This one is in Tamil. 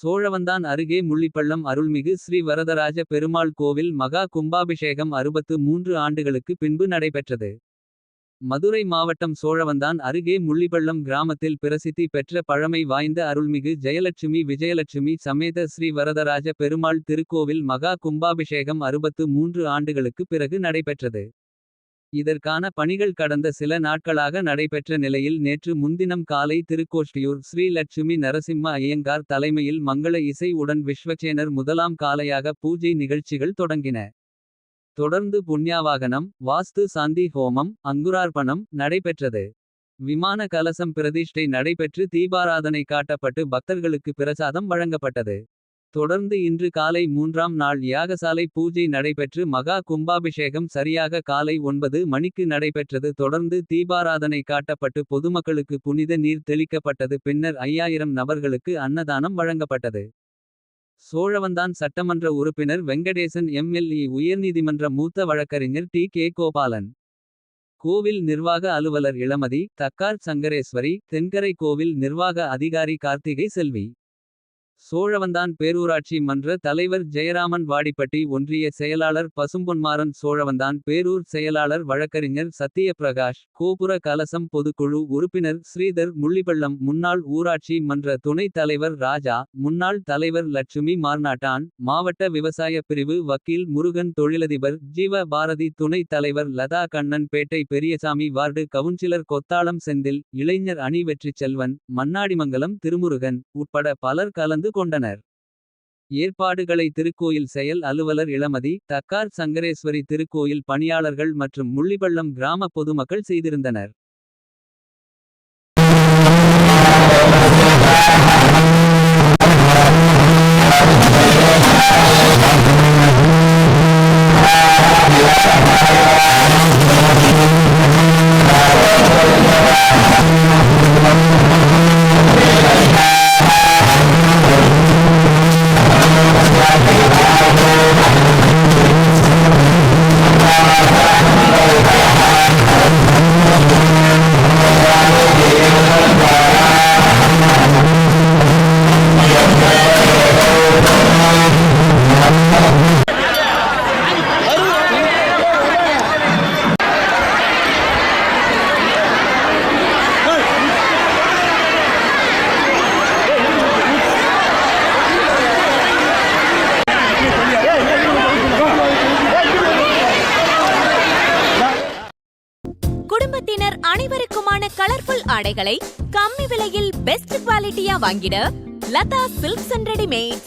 சோழவந்தான் அருகே முள்ளிப்பள்ளம் அருள்மிகு ஸ்ரீ வரதராஜ பெருமாள் கோவில் மகா கும்பாபிஷேகம் அறுபத்து மூன்று ஆண்டுகளுக்கு பின்பு நடைபெற்றது. மதுரை மாவட்டம் சோழவந்தான் அருகே முள்ளிப்பள்ளம் கிராமத்தில் பிரசித்தி பெற்ற பழமை வாய்ந்த அருள்மிகு ஜெயலட்சுமி விஜயலட்சுமி சமேத ஸ்ரீ வரதராஜ பெருமாள் திருக்கோவில் மகா கும்பாபிஷேகம் அறுபத்து மூன்று ஆண்டுகளுக்கு பிறகு நடைபெற்றது. இதற்கான பணிகள் கடந்த சில நாட்களாக நடைபெற்ற நிலையில் நேற்று முன்தினம் காலை திருக்கோஷ்டியூர் ஸ்ரீ லட்சுமி நரசிம்ம ஐயங்கார் தலைமையில் மங்கள இசை உடன் விஸ்வச்சேனர் முதலாம் காலையாக பூஜை நிகழ்ச்சிகள் தொடங்கின. தொடர்ந்து புண்ணியாவாகனம் வாஸ்து சாந்தி ஹோமம் அங்குரார்ப்பணம் நடைபெற்றது. விமான கலசம் பிரதிஷ்டை நடைபெற்று தீபாராதனை காட்டப்பட்டு பக்தர்களுக்கு பிரசாதம் வழங்கப்பட்டது. தொடர்ந்து இன்று காலை மூன்றாம் நாள் யாகசாலை பூஜை நடைபெற்று மகா கும்பாபிஷேகம் சரியாக காலை ஒன்பது மணிக்கு நடைபெற்றது தொடர்ந்து தீபாராதனை காட்டப்பட்டு பொதுமக்களுக்கு புனித நீர் தெளிக்கப்பட்டது பின்னர் ஐயாயிரம் நபர்களுக்கு அன்னதானம் வழங்கப்பட்டது. சோழவந்தான் சட்டமன்ற உறுப்பினர் வெங்கடேசன் எம்எல்ஏ உயர்நீதிமன்ற மூத்த வழக்கறிஞர் டி கே கோபாலன். கோவில் நிர்வாக அலுவலர் இளமதி தக்கார் சங்கரேஸ்வரி தென்கரை கோவில் நிர்வாக அதிகாரி கார்த்திகை செல்வி. சோழவந்தான் பேரூராட்சி மன்ற தலைவர் ஜெயராமன் வாடிப்பட்டி ஒன்றிய செயலாளர் பசும்பொன்மாறன் சோழவந்தான் பேரூர் செயலாளர் வழக்கறிஞர் சத்தியபிரகாஷ் கோபுர கலசம் பொதுக்குழு உறுப்பினர் ஸ்ரீதர் முள்ளிப்பள்ளம் முன்னாள் ஊராட்சி மன்ற துணைத் தலைவர் ராஜா முன்னாள் தலைவர் லட்சுமி மார்நாட்டான் மாவட்ட விவசாய பிரிவு வக்கீல் முருகன் தொழிலதிபர் ஜீவ பாரதி துணைத் தலைவர் லதா கண்ணன் பேட்டை பெரியசாமி வார்டு கவுன்சிலர் கொத்தாளம் செந்தில் இளைஞர் அணி வெற்றி செல்வன் மன்னாடிமங்கலம் திருமுருகன் உட்பட பலர் கலந்து கொண்டனர். ஏற்பாடுகளை திருக்கோயில் செயல் அலுவலர் இளமதி தக்கார் சங்கரேஸ்வரி திருக்கோயில் பணியாளர்கள் மற்றும் முள்ளிபள்ளம் கிராம பொதுமக்கள் செய்திருந்தனர். அனைவருக்குமான கலர்ஃபுல் ஆடைகளை கம்மி விலையில் பெஸ்ட் குவாலிட்டியா வாங்கிட லதா சில்க்ஸ் அண்ட் ரெடிமேட்